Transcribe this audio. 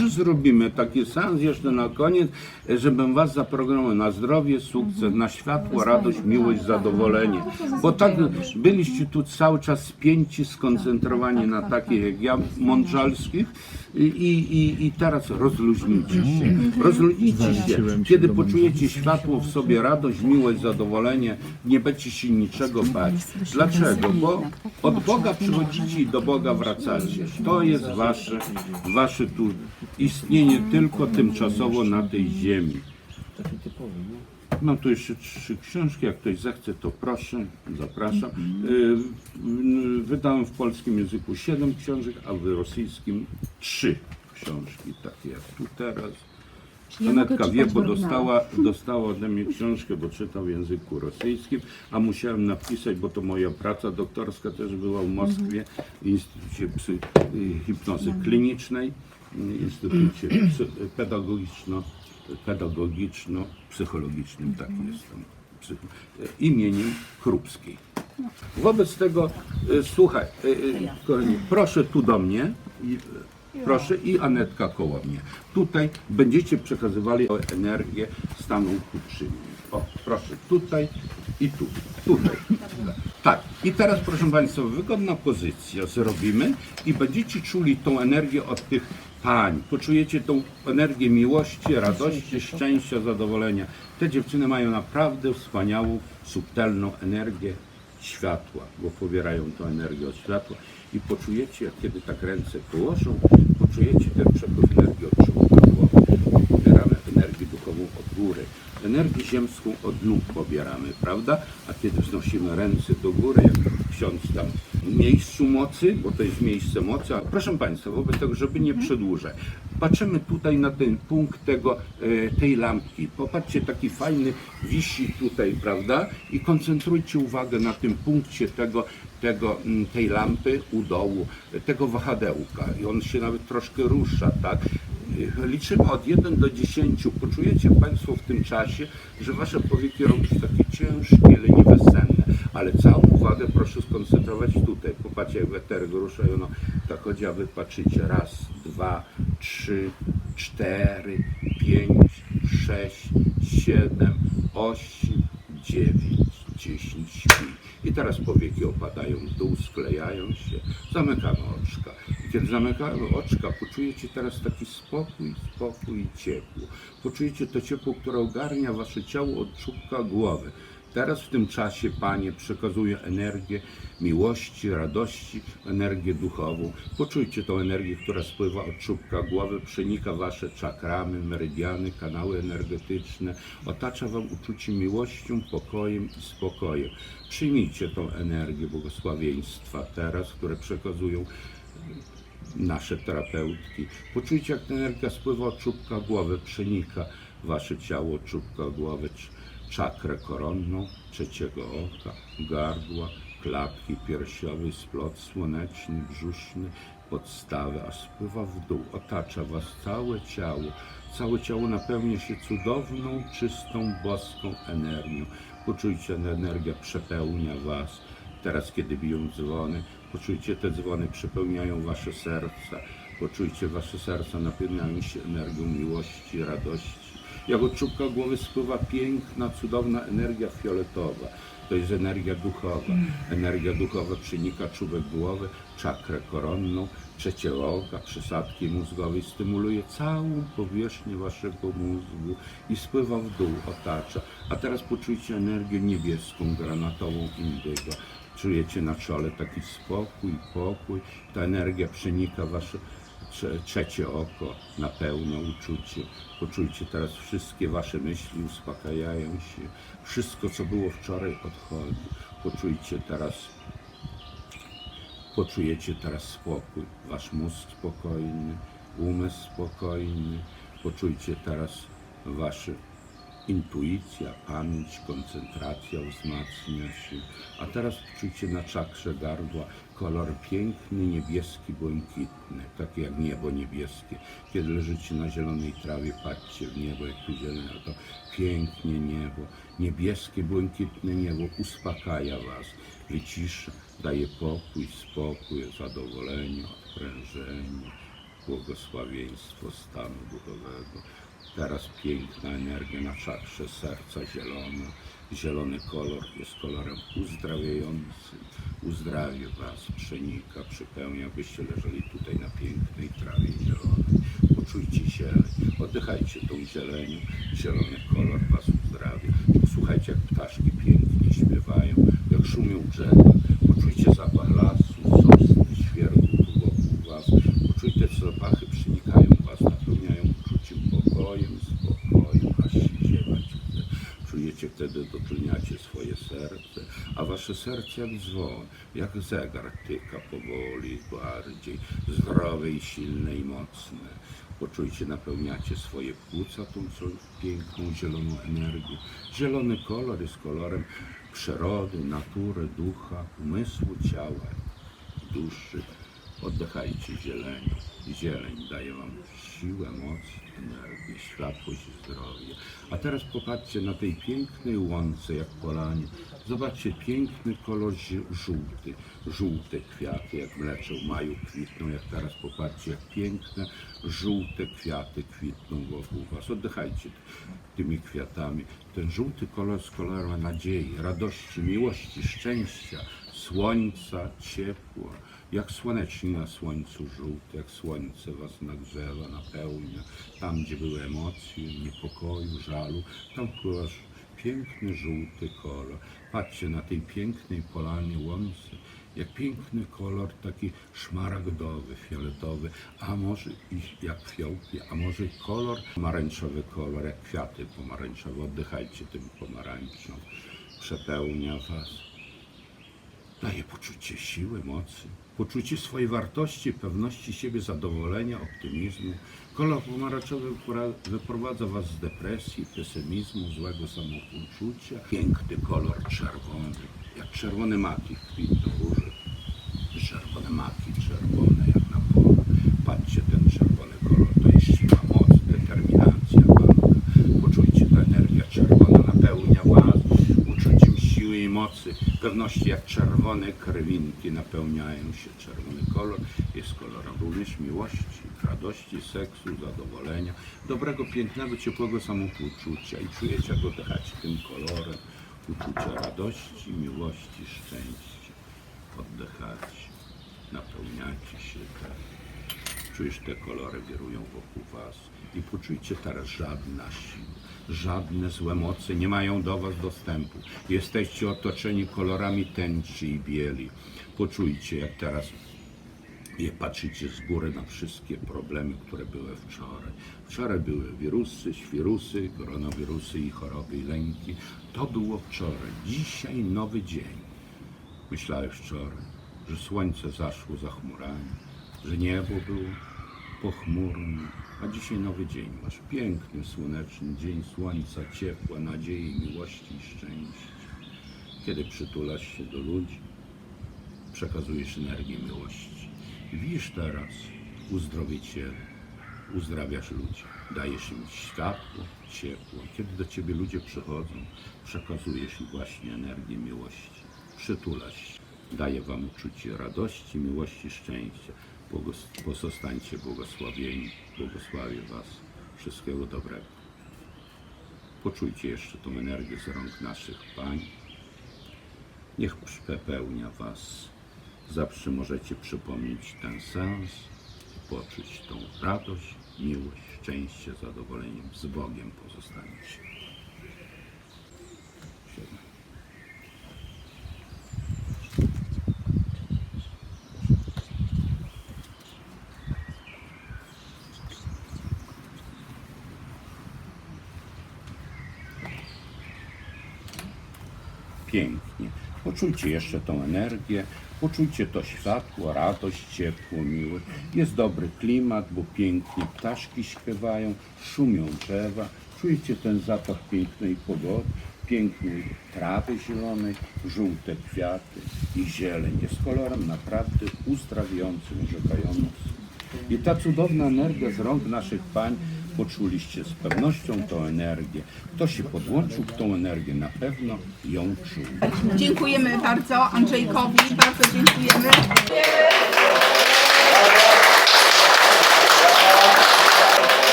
może zrobimy taki seans jeszcze na koniec, żebym was zaprogramował na zdrowie, sukces, na światło, radość, miłość, zadowolenie. Bo tak byliście tu cały czas spięci, skoncentrowani na takich jak ja, mądrzalskich i, i, i teraz rozluźnijcie się. Rozluźnijcie się, kiedy poczujecie światło w sobie, radość, miłość, zadowolenie, nie będziecie się niczego bać. Dlaczego? Bo od Boga przychodzicie i do Boga wracacie. To jest wasze, wasze tu istnienie tylko tymczasowo na tej ziemi. Mam tu jeszcze trzy książki, jak ktoś zechce, to proszę, zapraszam. Y, y, Wydałem w polskim języku siedem książek, a w rosyjskim trzy książki, takie jak tu teraz. ja mogę Anetka wie, czytać bo dostała, dostała ode mnie książkę, bo czytał w języku rosyjskim, a musiałem napisać, bo to moja praca doktorska też była w Moskwie, w Instytucie psy, y, Hipnozy Klinicznej, y, Instytucie psy, pedagogiczno, pedagogiczno-psychologicznym, tak jestem, psycho, imieniem Krupskiej. Wobec tego, y, słuchaj, y, y, kochani, proszę tu do mnie, proszę i Anetka koło mnie. Tutaj będziecie przekazywali energię stanu kuczyni. O, proszę, tutaj i tu, tutaj. Tak, i teraz proszę Państwa, wygodna pozycja zrobimy i będziecie czuli tą energię od tych pań. Poczujecie tą energię miłości, radości, szczęścia, zadowolenia. Te dziewczyny mają naprawdę wspaniałą, subtelną energię światła, bo pobierają tą energię od światła i poczujecie, jak kiedy tak ręce położą, poczujecie ten przepływ energii od czubka głowy. Pobieramy energię duchową od góry, energię ziemską od nóg pobieramy, prawda? A kiedy wznosimy ręce do góry, jak ksiądz tam w miejscu mocy, bo to jest miejsce mocy, a proszę Państwa, wobec tego, żeby nie przedłużać, patrzymy tutaj na ten punkt tego, e, tej lampki. Popatrzcie, taki fajny wisi tutaj, prawda? I koncentrujcie uwagę na tym punkcie tego, tego, mm, tej lampy u dołu, tego wahadełka. I on się nawet troszkę rusza, tak? Liczymy od 1 do 10. Poczujecie Państwo w tym czasie, że Wasze powieki robią się takie ciężkie, leniwe, senne. Ale całą uwagę proszę skoncentrować tutaj. Popatrzcie, jak weterek rusza i ono tak chodzi, a Wy patrzycie. Raz, dwa, trzy, cztery, pięć, sześć, siedem, osiem, dziewięć, dziesięć, śpi. I teraz powieki opadają w dół, sklejają się, zamykamy oczka. Kiedy zamykamy oczka, poczujecie teraz taki spokój, spokój i ciepło. Poczujecie to ciepło, które ogarnia wasze ciało od czubka głowy. Teraz w tym czasie Panie przekazuje energię miłości, radości, energię duchową. Poczujcie tą energię, która spływa od czubka głowy, przenika Wasze czakramy, meridiany, kanały energetyczne, otacza Wam uczucie miłością, pokojem i spokojem. Przyjmijcie tą energię błogosławieństwa teraz, które przekazują nasze terapeutki. Poczujcie, jak ta energia spływa od czubka głowy, przenika wasze ciało czubka głowy, cz- czakrę koronną, trzeciego oka, gardła, klatki piersiowej, splot słoneczny, brzuszny, podstawę, a spływa w dół, otacza was całe ciało. Całe ciało napełnia się cudowną, czystą, boską energią. Poczujcie, że energia przepełnia was. Teraz, kiedy biją dzwony, poczujcie, te dzwony przepełniają wasze serca. Poczujcie, wasze serca napełniają się energią miłości, radości. Jak od czubka głowy spływa piękna, cudowna energia fioletowa. To jest energia duchowa. Energia duchowa przenika czubek głowy, czakrę koronną, trzeciego oka, przysadki mózgowej, stymuluje całą powierzchnię waszego mózgu i spływa w dół, otacza. A teraz poczujcie energię niebieską, granatową, indygo. Czujecie na czole taki spokój, pokój. Ta energia przenika wasze trze- trzecie oko, napełnia uczucie. Poczujcie teraz wszystkie wasze myśli, uspokajają się. Wszystko, co było wczoraj, odchodzi. Poczujcie teraz Poczujecie teraz spokój, wasz mózg spokojny, umysł spokojny. Poczujcie teraz wasze intuicja, pamięć, koncentracja wzmacnia się. A teraz poczujcie na czakrze gardła kolor piękny, niebieski, błękitny, taki jak niebo niebieskie. Kiedy leżycie na zielonej trawie, patrzcie w niebo, jak tu zielone, to pięknie niebo, niebieskie, błękitne niebo uspokaja was, wycisza, daje pokój, spokój, zadowolenie, odprężenie. błogosławieństwo stanu duchowego. Teraz piękna energia na czakrze serca zielona. Zielony kolor jest kolorem uzdrawiającym. Uzdrawia Was, przenika, przypełnia, byście leżeli tutaj na pięknej trawie zielonej. Poczujcie zieleń, oddychajcie tą zielenią. Zielony kolor Was uzdrawia. Posłuchajcie, jak ptaszki pięknie śpiewają, jak szumią drzewa. Poczujcie zapach lasu, sosny, świerku tu wokół Was. Poczujcie, te zapachy przenikają Was, napełniają uczuciem pokojem, spokojem, aż się ziewać chce. Dotleniacie swoje serce, a wasze serce jak dzwon, jak zegar tyka powoli, bardziej zdrowe i silne i mocne. Poczujcie, napełniacie swoje płuca tą piękną zieloną energię. Zielony kolor jest kolorem przyrody, natury, ducha, umysłu, ciała, duszy. Oddechajcie zielenią. Zieleń daje wam siłę, moc, energię, światłość i zdrowie. A teraz popatrzcie na tej pięknej łące, jak polanie. Zobaczcie, piękny kolor żółty. Żółte kwiaty, jak mlecze w maju kwitną. Jak teraz popatrzcie, jak piękne, żółte kwiaty kwitną wokół was. Oddychajcie tymi kwiatami. Ten żółty kolor jest kolorem nadziei, radości, miłości, szczęścia, słońca, ciepła. Jak słonecznie na słońcu żółte, jak słońce was nagrzewa, napełnia. Tam, gdzie były emocje, niepokoju, żalu, tam pływa piękny żółty kolor. Patrzcie na tej pięknej polanie łące, jak piękny kolor taki szmaragdowy, fioletowy, a może jak fiołki, a może kolor pomarańczowy kolor, jak kwiaty pomarańczowe. Oddychajcie tym pomarańczą. Przepełnia was daje poczucie siły, mocy, poczucie swojej wartości, pewności siebie, zadowolenia, optymizmu. Kolor pomarańczowy wyprowadza Was z depresji, pesymizmu, złego samopoczucia. Piękny kolor czerwony, jak czerwone maki kwitną róży. Czerwone maki, czerwone jak na polu. Patrzcie, ten czerwony kolor to jest siła, moc, determinacja, walka. Poczujcie, ta energia czerwona napełnia Was uczuciem siły i mocy, pewności jak czerwone krwinki napełniają się. Czerwony kolor jest kolorem również miłości, radości, seksu, zadowolenia, dobrego, pięknego, ciepłego samopoczucia i czujecie, jak oddychacie tym kolorem uczucia radości, miłości, szczęścia. Oddychacie, napełniacie się tak. Czujesz, te kolory wirują wokół Was i poczujcie teraz żadna siła, żadne złe moce nie mają do Was dostępu. Jesteście otoczeni kolorami tęczy i bieli. Poczujcie, jak teraz i patrzycie z góry na wszystkie problemy, które były wczoraj. Wczoraj były wirusy, świrusy, koronawirusy i choroby i lęki. To było wczoraj. Dzisiaj nowy dzień. Myślałeś wczoraj, że słońce zaszło za chmurami, że niebo było pochmurne, a dzisiaj nowy dzień. Masz piękny, słoneczny dzień słońca, ciepła, nadziei, miłości i szczęścia. Kiedy przytulasz się do ludzi, przekazujesz energię miłości. Widzisz teraz uzdrowiciele, uzdrawiasz ludzi, dajesz im światło, ciepło. Kiedy do ciebie ludzie przychodzą, przekazujesz im właśnie energię miłości. Przytulasz się, daje wam uczucie radości, miłości, szczęścia. Pozostańcie błogosławieni, błogosławię was. Wszystkiego dobrego. Poczujcie jeszcze tą energię z rąk naszych pań. Niech przepełnia Was. Zawsze możecie przypomnieć ten sens i poczuć tą radość, miłość, szczęście, zadowolenie. Z Bogiem pozostaniecie. Pięknie. Poczujcie jeszcze tą energię, poczujcie to światło, radość, ciepło, miłość. Jest dobry klimat, bo pięknie ptaszki śpiewają, szumią drzewa. Czujecie ten zapach pięknej pogody, pięknej trawy zielonej, żółte kwiaty i zieleń. Jest kolorem naprawdę uzdrawiającym, orzekającym. I ta cudowna energia z rąk naszych pań poczuliście z pewnością tą energię. Kto się podłączył tą energię, na pewno ją czuł. Dziękujemy bardzo Andrzejkowi, bardzo dziękujemy.